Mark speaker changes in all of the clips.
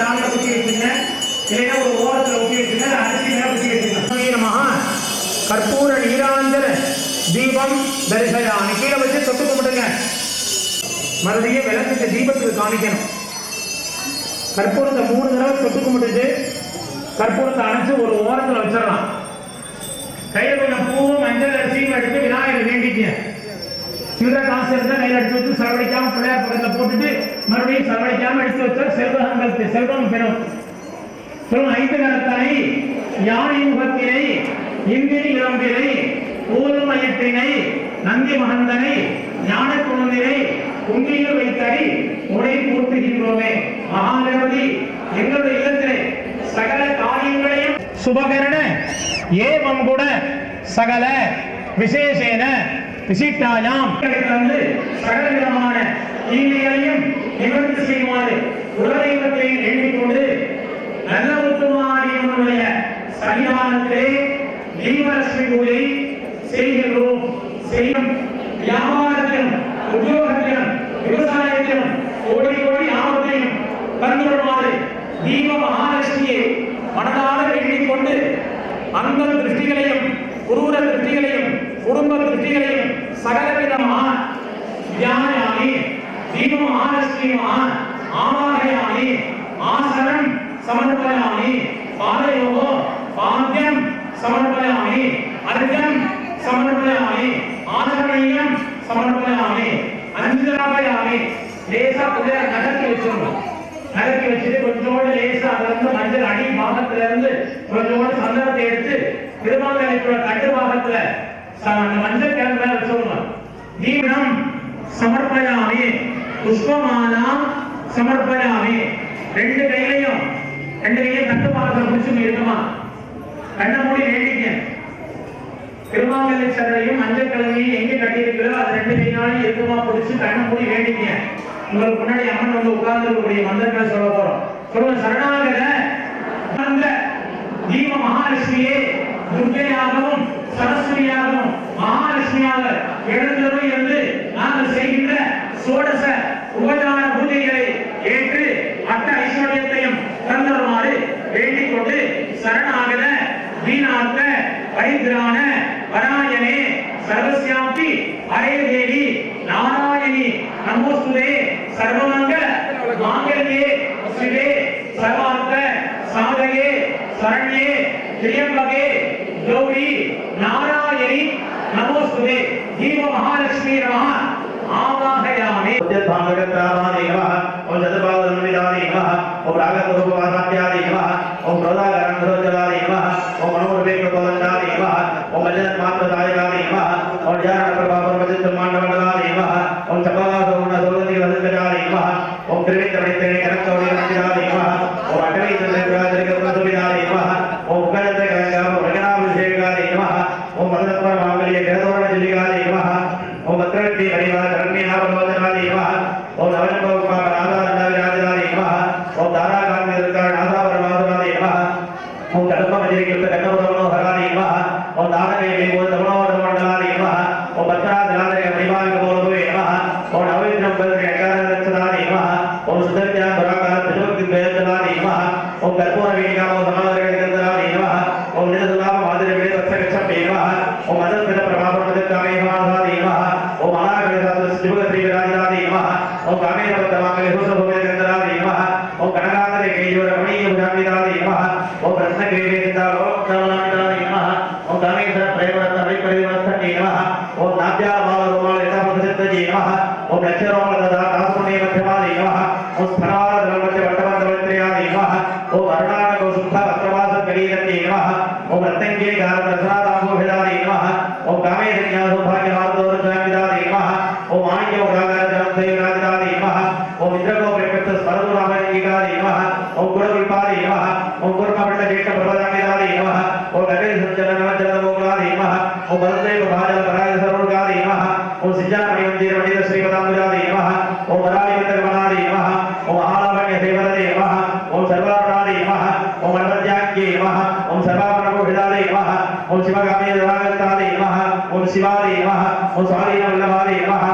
Speaker 1: சாமியை ஊர்வத்தி குத்தி வச்சுங்க இல்லைன்னா ஒரு ஓரத்தில் ஒட்டி வச்சுங்க அரிசி மேல குத்தி வச்சுங்க கற்பூர நீராந்தர தீபம் தரிசயாமி கீழே வச்சு தொட்டு கும்பிடுங்க. மறுபடியும் விளக்குக்கு தீபத்துக்கு காமிக்கணும் கற்பூரத்தை மூணு தடவை தொட்டு கும்பிட்டுட்டு கற்பூரத்தை அணைச்சு ஒரு ஓரத்தில் வச்சிடலாம். கையில கொஞ்சம் பூவும் மஞ்சள் அரிசியும் எடுத்து விநாயகர் வேண்டிக்க சில்லற காசு இருந்தால் கையில எடுத்து வச்சு செலவழிக்காம பிள்ளையார் பக்கத்தில் போட்டுட்டு மறுபடியும் செலவழிக்காம எடுத்து வச்சா செல்வங்கள் செல்வம் பெறும். சொல்லும் ஐந்து கரத்தனை யானை முகத்தினை இந்திரி இளம்பினை ஊரும் நந்தி மகந்தனை ஞான குழந்தையை உண்மையில் வைத்தடி உடை போற்றுகின்றோமே மகாகணபதி எங்களுடைய இல்லத்திலே சகல காரியங்களையும் சுபகரண ஏவம் கூட சகல விசேஷேன விசிட்டாயாம் வந்து சகல விதமான தீமைகளையும் நிவர்த்தி செய்யுமாறு உலகத்தை எண்ணிக்கொண்டு நல்ல முத்துமாரியம்மனுடைய சன்னிதானத்திலே தீபலட்சுமி பூஜை செய்கின்றோம். செய்யும் வியாபாரத்திலும் உத்தியோகத்திலும் விவசாயத்திலும் கோடி கோடி ஆபத்தையும் தந்துள்ளமாறு தீப மகாலட்சுமியை மனதாக எண்ணிக்கொண்டு அந்த திருஷ்டிகளையும் குரூர திருஷ்டிகளையும் குடும்ப திருப்திகளையும் சகலவிதமான தியானயாமி தீபம் ஆரஸ்தீமான் ஆவாகயாமி ஆசனம் சமர்ப்பயாமி பாதயோகோ பாத்தியம் சமர்ப்பயாமி அர்க்கம் சமர்ப்பயாமி ஆசரணீயம் சமர்ப்பயாமி அஞ்சலாபயாமி லேசா கொஞ்சம் நகர்த்தி வச்சிருந்தோம். நகர்த்தி வச்சுட்டு கொஞ்சோடு லேசா அதுல இருந்து மஞ்சள் அடி பாகத்துல இருந்து கொஞ்சோடு சந்தனத்தை எடுத்து திருமாங்கலத்தோட கட்டு பாகத்துல அந்த மஞ்சள் கிழங்குல வச்சிடணும் தீபனம் சமர்ப்பயாமி. புஷ்பமாலா சமர்ப்பயாமே. ரெண்டு கையிலையும் ரெண்டு கையிலையும் தட்டு பாகத்துல பிடிச்சு இருக்குமா கண்ணை மூடி வேண்டிக்க திருமாங்கல்யச்சரையும் மஞ்சள் கிழமையும் எங்க கட்டியிருக்கிறோ அது ரெண்டு கையினாலும் இருக்குமா பிடிச்சு கண்ணை மூடி வேண்டிக்க உங்களுக்கு முன்னாடி அம்மன் வந்து உட்கார்ந்து இருக்கக்கூடிய மந்திரங்களை சொல்ல போறோம். சொல்லுங்க சரணாகர தீப மகாலட்சுமியே துர்க்கையாகவும் சோடச உபதான பூஜைகளை ஏற்று அட்ட ஐஸ்வர்யத்தையும் தந்தருமாறு வேண்டிக் கொண்டு சரணாகத வீணார்த்த பரிதிரான வராயனே சர்வசியாப்தி ஹரே தேவி நாராயணி நமோஸ்துதே சர்வமங்க மாங்கல்யே சிவே சர்வார்த்த சாதகே சரண்யே திரியம்பகே கௌரி நாராயணி நமோஸ்துதே ஜீவ மகா
Speaker 2: उद्यत्वांगकर्तावाने नमः ओम जतपादनमिदाने नमः ओम रागतोपवासात्याने नमः ओम प्रदागरंधरोजलाने नमः ओम मनोरवेकपवन्दाने नमः ओम अजनमात्रदायकाने नमः ओम ज्ञानप्रभावरमजितमाण्डवलाने नमः ओम तपावासोणसोलनिवदकजाने नमः ओम त्रिवेत्रमित्रने कनकौलिरंतिदाने नमः ओम अटवीचन्द्रराजरिकप्रसुविदाने ఓం కర్పూర వేణిగా ఓం సమాధి నమ ఓం నిజసులాభ మాధురి విడే తత్సగచ్చే నమ ఓం అజత్కృత ప్రభావమే సమాధాది నమ ఓం అనాగృతాదు శివగ శ్రీవిరాజాది నమ ఓం కామేన పద్మాంగలి హుసభూమి గంధరాది నమ ఓం కనకాంతరి కేయో రమణీయ భుజామిదాది నమ ఓం ప్రశ్నకేవేసితాలోక్తవనామిదాది నమ ఓం కామేశ్వర ప్రేమరత్న వైపరివర్తని నమ ఓం నాద్యా భావ రూపాలు యథాపథ నమ ఓం లక్ష్య రూపాల దాదా దాసునే మధ్యమాది నమ ఓం స్మరణ ओ वर्णागो शुद्ध वस्त्रवास करीरते नमः। ஓம் சிவாதி நமஹ ஓம் சுவாதீன வல்லபாதி நமஹ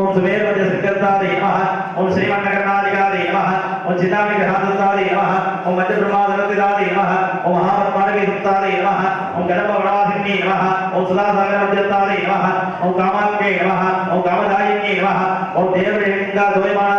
Speaker 2: ஓம் சுவேர்வஜ சிக்கந்தாதி நமஹ ஓம் ஸ்ரீமன்னகர்ணாதிகாதி நமஹ ஓம் சிதாமி கிரகாந்தாதி நமஹ ஓம் மஞ்ச பிரமாதனதிதாதி நமஹ ஓம் மகாபத்மானவி சுத்தாதி நமஹ ஓம் கடம்ப வடாசின்னி நமஹ ஓம் சுதாசாகர மஞ்சத்தாதி நமஹ ஓம் காமாங்கே நமஹ ஓம் காமதாயினி நமஹ ஓம் தேவலிங்கா துவைமான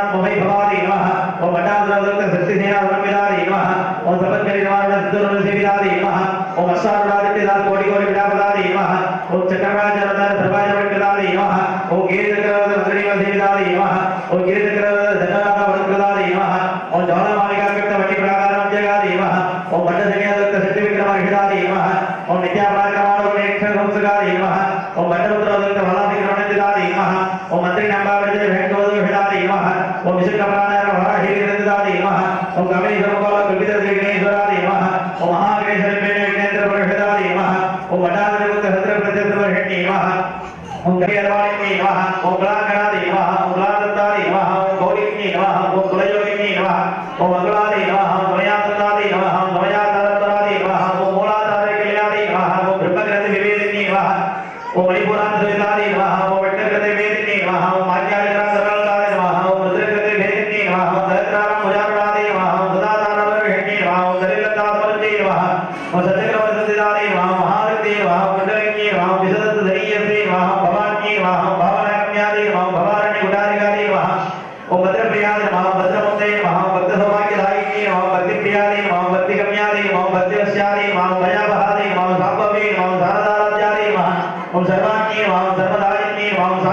Speaker 2: மந்திரி நம்பாவிஜய வேங்கவதோ ஹிதாதி நமஹ ஓம் விசுக்கபிராணார வராஹிரிதாதி நமஹ ஓம் கமலி சர்வபால கல்பித உன் கணேஸ்வராதி நமஹ ஓம் மகாகணேஸ்வரி மேன விக்னேந்திர பரஹிதாதி நமஹ ஓம் வடாதிருத்த சத்ர பிரத்யஸ்வரஹி நமஹ ஓம் கரியர்வாணிமி நமஹ உன் கலாகராதி நமஹ ஓம் கலாதத்தாதி நமஹ உன் கௌரிமி ஓம் மயாதத்தாதி நமஹ ஓம் மயாதரத்தராதி நமஹ ஓம் மூலாதார கல்யாணி நமஹ ஓம் பிரம்மகிரதி விவேதினி நமஹ ஓம் மணிபுரான் சுவிதாதி நமஹ ஓம் வெட்டகிரதி வேதினி நமஹ ஓம் மாத்யாதிகரா சரளதாதி நமஹ ஓம் ருத்ரகிரதி வேதினி நமஹ ஓம் சஹஸ்ராரம் முஜாரடாதி நமஹ ஓம் சுதாதாரவர்ஹிணி நமஹ ஓம் தரிலதாசவர்ஜி நமஹ ஓம் சத்யகிரவசதிதாதி நமஹ மகாரதி நமஹ ஓம் குண்டலினி நமஹ ஓம் விசதத் தரியசி நமஹ ஓம் பவானி நமஹ ஓம் பவனகம்யாதி நமஹ ஓம் பவாரணி குடாரிகாதி நமஹ ஓம் பத்ரபிரியாதி நமஹ ஓம் பத்ரமுந்தே நமஹ ஓம் பக்தசௌபாகியதாயினி நமஹ ஓம் பக்திப்ரியாதி நமஹ ஓம் பக்திகம்யாதி நமஹ ஓம் பக்திவஸ்யாதி நமஹ ஓம் பயாபஹாதி நமஹ ஓம் சாம்பவி நமஹ ஓம் சாரதாராஜ்யாதி நமஹ ஓம் சர்வாணி நமஹ ஓம் சர்வதாயினி நமஹ ஓம்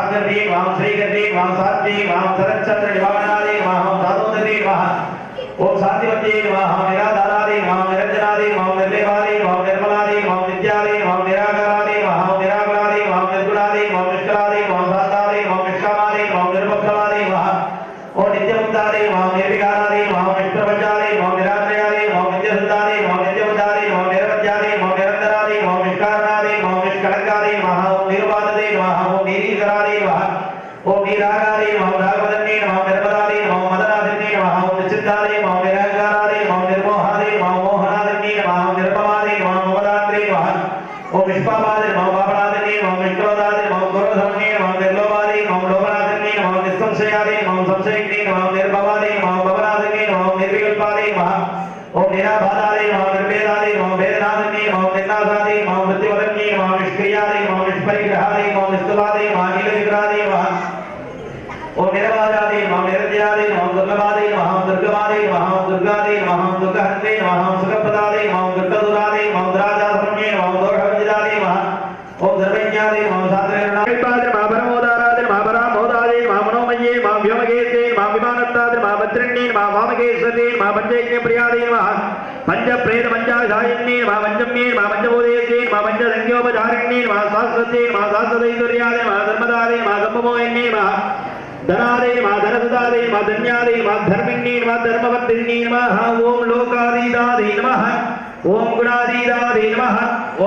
Speaker 2: சாகர்தி நமஹ ஓம் ஸ்ரீகர்தி நமஹ ஓம் சாத்வி நமஹ ஓம் சரச்சந்திர நிவாரணாதி நமஹ ஓம் சாதுந்தரி நமஹ ஓம் சாந்திவத்யே நமஹ ஓம் நிராதாராதி நமஹ ஓம் நிரஞ்சனாதி நமஹ ஓம் நிர்லேபாதி நமஹ ஓம் நிர்மலாதி நமஹ ஓம் நித்யாதி நமஹ ஓம் நிராகராதி நமஹ ஓம் நிராகுலாதி நமஹ ஓம் நிர்குணாதி நமஹ ஓம் நிஷ்கலாதி நமஹ ஓம் சாந்தாதி நமஹ ஓம் நிஷ்காமாதி நமஹ ஓம் நிர்பக்ஷமாதி நமஹ ஓம் நித்யமுக்தாதி நமஹ ஓம் நிர்விகாராதி நமஹ ஓம் நிஷ்பிரபஞ்சாதி நமஹ ஓம் நிராத்ரயாதி நமஹ ஓம் நித்யசுத்தாதி நமஹ ஓம் நித்யமுத்தாதி நமஹ ஓம் நிரவத்யாதி நமஹ ஓம் நிரந்தராதி நமஹ ஓம் நிஷ்காரணாதி நமஹ ஓம் நிஷ்கலங்காதி நமஹ ஓம் நிருபாததி நமஹ ஓம் நீரீகராதி நமஹ ஓம் நீராகாதி நமஹ ஓம் ராகவதன்னி நமஹ ஓம் நிர்மலாதி நமஹ ஓம் மதனாதின்னி நமஹ ஓம் நிச்சித்தாதி நமஹ ஓம் நிரங்காராதி நமஹ ஓம் நிர்மோகாதி நமஹ ஓம் மோகனாதின்னி நமஹ ஓம் நிர்மமாதி நமஹ ஓம் மமதாத்ரி நமஹ ஓம் நிஷ்பாபாதி நமஹ ஓம் பாபநாதின்னி நமஹ ஓம் நிஷ்கரோதாதி நமஹ ஓம் குரோதமன்னி நமஹ ஓம் நிர்லோபாதி நமஹ ஓம் லோபநாதின்னி நமஹ ஓம் நிஸ்சம்சயாதி நமஹ ஓம் சம்சயிக்னி நமஹ ஓம் நிர்பவாதி நமஹ ஓம் பவநாதின்னி நமஹ ஓம் நிர்விகல்பாதி நமஹ ஓம் நிராபாதாதி நமஹ ஓம் நிர்வேதாதி நமஹ ஓம் வேதநாதின்னி நமஹ ஓம் நிர்நாசாதி நமஹ ஓம் மிருத்யுவதன்னி நமஹ ஓம் நிஷ்கிரியாதி நமஹ ஓம் நிஷ்பரிகிரகாதி நமஹ ஓம் நிஸ்துலாதி நமஹ நீலவிக்ராதி நமஹ ஓம் நிரவாஜாதி நமஹ நிரத்யாதி நமஹ துர்லபாதி நமஹ துர்கமாதி நமஹ துர்காதி நமஹ துர்கஹந்தி நமஹ சுகப்பதாதி நமஹ துர்கதுராதி நமஹ துராஜாசரண்யே நமஹ தோஷவஞ்சிதாதி நமஹ ஓம் தர்மஞாதி நமஹ சாத்ரேரணாதிபாதி நமஹ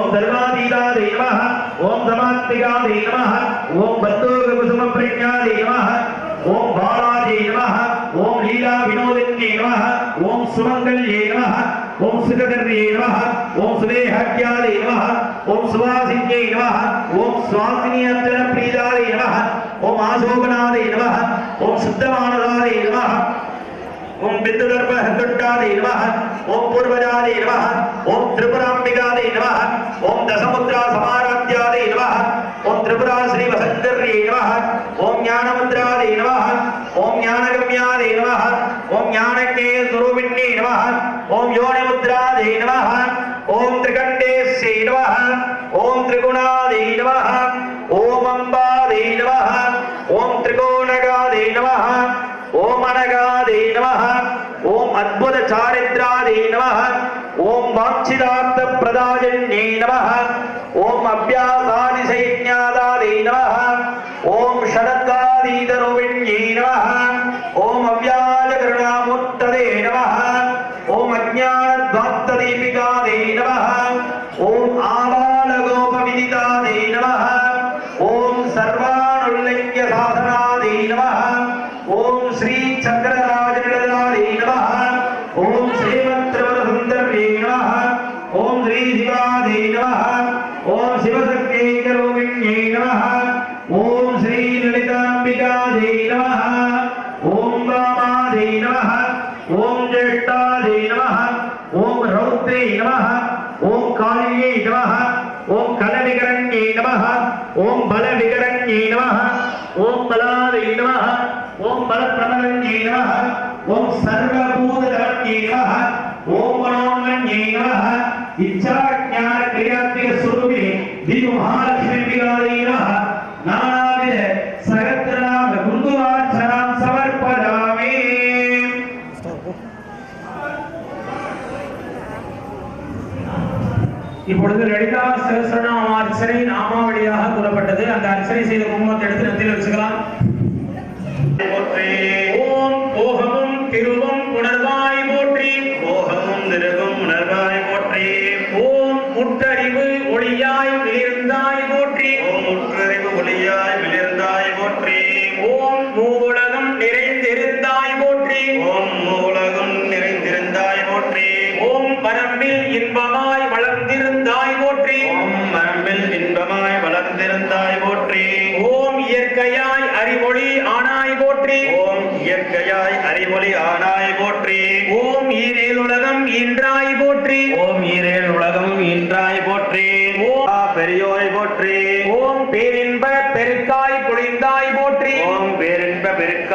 Speaker 2: பரமோதாராதி நமஹ பராமோதாதி நமஹ மனோமயே நமஹ வியோமகேசே நமஹ விமானத்தாதி நமஹ பத்ரண்ணி நமஹ வாமகேஸ்வரி நமஹ பஞ்சயஜ்ஞ பிரியாதி நமஹ பஞ்ச பிரேத பஞ்சாசாயினி நமஹ பஞ்சம்யே ஓம் பாலாஜி நமஹ ஓம் லீலா வினோதினி நமஹ ஓம் சுமங்கல்யே நமஹ
Speaker 1: ஓம்
Speaker 2: சுகதர்யே நமஹ
Speaker 1: ஓம் சுதேஹாக்யாலே நமஹ
Speaker 2: ஓம் சுவாசின்யே நமஹ
Speaker 1: ஓம்
Speaker 2: சுவாசினி அர்ச்சன பிரீதாலே நமஹ
Speaker 1: ஓம் ஆசோபனாலே நமஹ
Speaker 2: ஓம் சுத்தமானதாலே நமஹ
Speaker 1: ஓம் பிந்துதர்ப ஹந்துட்டாலே நமஹ
Speaker 2: ஓம் பூர்வஜாலே நமஹ
Speaker 1: ஓம் திரிபுராம்பிகாலே நமஹ
Speaker 2: ஓம் தசமுத்ரா சமாராத்யாலே நமஹ
Speaker 1: ஓம் திரிபுரா ஸ்ரீ வசந்தர்யே நம
Speaker 2: ஓம் ஞானமுத்ராதே நம
Speaker 1: ஓம் ஞானகம்யாதே நம ஓம் ஞானக்கே துருவிண்ணே நம
Speaker 2: ஓம் யோனிமுத்ராதே நம
Speaker 1: ஓம் திரிகண்டேஸ்யே நம
Speaker 2: ஓம் திரிகுணாதே நம
Speaker 1: ஓம் அம்பாதே நம
Speaker 2: ஓம் திரிகோணகாதே நம
Speaker 1: ஓம் அனகாதே நம
Speaker 2: ஓம் அத்புத சாரித்ராதே நம
Speaker 1: ஓம் வாட்சிதார்த்த பிரதாஜன்யே நம
Speaker 2: ஓம்
Speaker 1: அபியாசார प्रज्ञाद्वात्तदीपिकादे नमः ॐ आबालगोपविदितादे
Speaker 2: नमः ॐ
Speaker 1: सर्वाणुल्लङ्घ्य साधनादे नमः ॐ
Speaker 2: श्रीचक्रराजनिलयादे नमः ॐ श्रीमन्त्रवरसुन्दर्ये नमः ॐ
Speaker 1: श्रीशिवादे नमः ॐ शिवशक्त्यै करोमिण्यै नमः
Speaker 2: ॐ श्रीललिताम्बिकादे नमः ॐ रामादे नमः
Speaker 1: ஓம் ஜேஷ்டாதை நம
Speaker 2: ஓம் ரௌத்ரே நம
Speaker 1: ஓம் காளியே நம
Speaker 2: ஓம் கலவிகரண்யே நம
Speaker 1: ஓம் பலவிகரண்யே நம
Speaker 2: ஓம் பலாதை நம
Speaker 1: ஓம் பலப்பிரமரண்யே நம
Speaker 2: ஓம் சர்வபூதரண்யே நம
Speaker 1: ஓம் மனோன்மண்யே நம இச்சா
Speaker 2: ஞான கிரியாத்மிக சுரூபிணி தி
Speaker 1: இப்பொழுது லலிதா சகசரநாம அர்ச்சனை நாமாவளியாக
Speaker 2: கூறப்பட்டது. அந்த அர்ச்சனை செய்த குங்குமத்தை
Speaker 1: எடுத்து நெத்தியில் வச்சுக்கலாம். बेरेट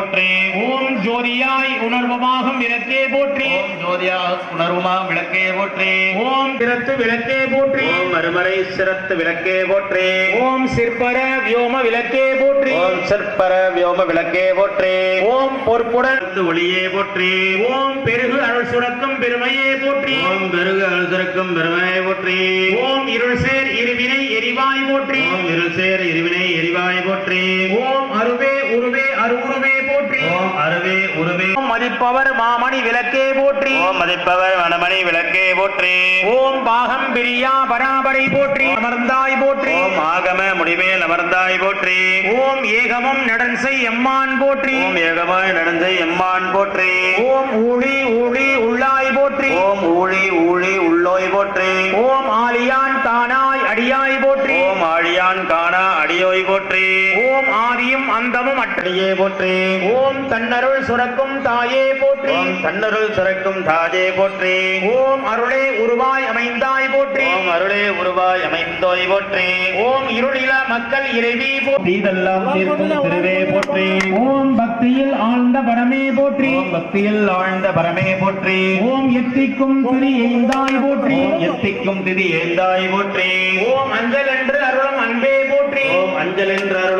Speaker 1: போற்றி
Speaker 2: ஓம்
Speaker 1: ஜோதியாய் உணர்வமாகும் விளக்கே போற்றி
Speaker 2: ஓம் ஜோதியா உணர்வுமாகும் விளக்கே போற்றி
Speaker 1: ஓம் திறத்து விளக்கே போற்றி
Speaker 2: ஓம் மறுமறை சிரத்து விளக்கே போற்றி
Speaker 1: ஓம் சிற்பர வியோம விளக்கே போற்றி
Speaker 2: ஓம் சிற்பர வியோம விளக்கே போற்றி
Speaker 1: ஓம் பொற்புடன்
Speaker 2: ஓம் ஒளியே போற்றி
Speaker 1: ஓம் பெருகு அருள் சுரக்கும் பெருமையே போற்றி
Speaker 2: ஓம் பெருகு அழுதற்கும் பெருமையை போற்றி
Speaker 1: ஓம் இருள் சேர் இருவினை எரிவாய் போற்றி
Speaker 2: ஓம் இருள் சேர் இருவினை எரிவாய் போற்றி
Speaker 1: ஓம் அருவே உருவே அருவுருவே
Speaker 2: அருவே உருவே
Speaker 1: மதிப்பவர் மாமணி விளக்கே போற்றி
Speaker 2: ஓம் மதிப்பவர் வனமணி விளக்கே போற்றி
Speaker 1: ஓம் பாகம் பிரியா பராபரை போற்றி அமர்ந்தாய் போற்றி
Speaker 2: ஓம் ஆகம முடிமேல் அமர்ந்தாய் போற்றி
Speaker 1: ஓம் ஏகமும் நடன்சை எம்மான் போற்றி
Speaker 2: ஓம் ஏகமாய் நடந்து எம்மான் போற்றி
Speaker 1: ஓம் ஊழி ஊழி உள்ளாய் போற்றி
Speaker 2: ஓம் ஊழி ஊழி உள்ளோய் போற்றி
Speaker 1: ஓம் ஆலியான் தானாய் அடியாய் போற்றி
Speaker 2: ஓம் ஆழியான் காணா அடியோய் போற்றி
Speaker 1: ஓம் ஆதியும் அந்தமும் அட்டடியே
Speaker 2: போற்றி
Speaker 1: ஓம் தன்னருள் சுரக்கும் தாயே போற்றி
Speaker 2: தன்னருள் சுரக்கும் தாஜே போற்றி
Speaker 1: ஓம் அருளே உருவாய் அமைந்தாய் போற்றி
Speaker 2: ஓம் அருளே உருவாய் அமைந்தோய் போற்றி
Speaker 1: ஓம் இருளில மக்கள் இறைவி போற்றி
Speaker 2: தீதெல்லாம் தீர்க்கும் திருவே போற்றி
Speaker 1: ஓம் பக்தியில் ஆழ்ந்த பரமே போற்றி
Speaker 2: பக்தியில் ஆழ்ந்த பரமே போற்றி
Speaker 1: ஓம் எத்திக்கும் திரி எய்ந்தாய் போற்றி
Speaker 2: எத்திக்கும் திதி ஏந்தாய் போற்றி
Speaker 1: ஓம் அஞ்சல் என்று அருளும் அன்பே போற்றி
Speaker 2: ஓம் அஞ்சல் என்று அருளும்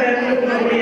Speaker 1: கர்ப்பகிரகத்துல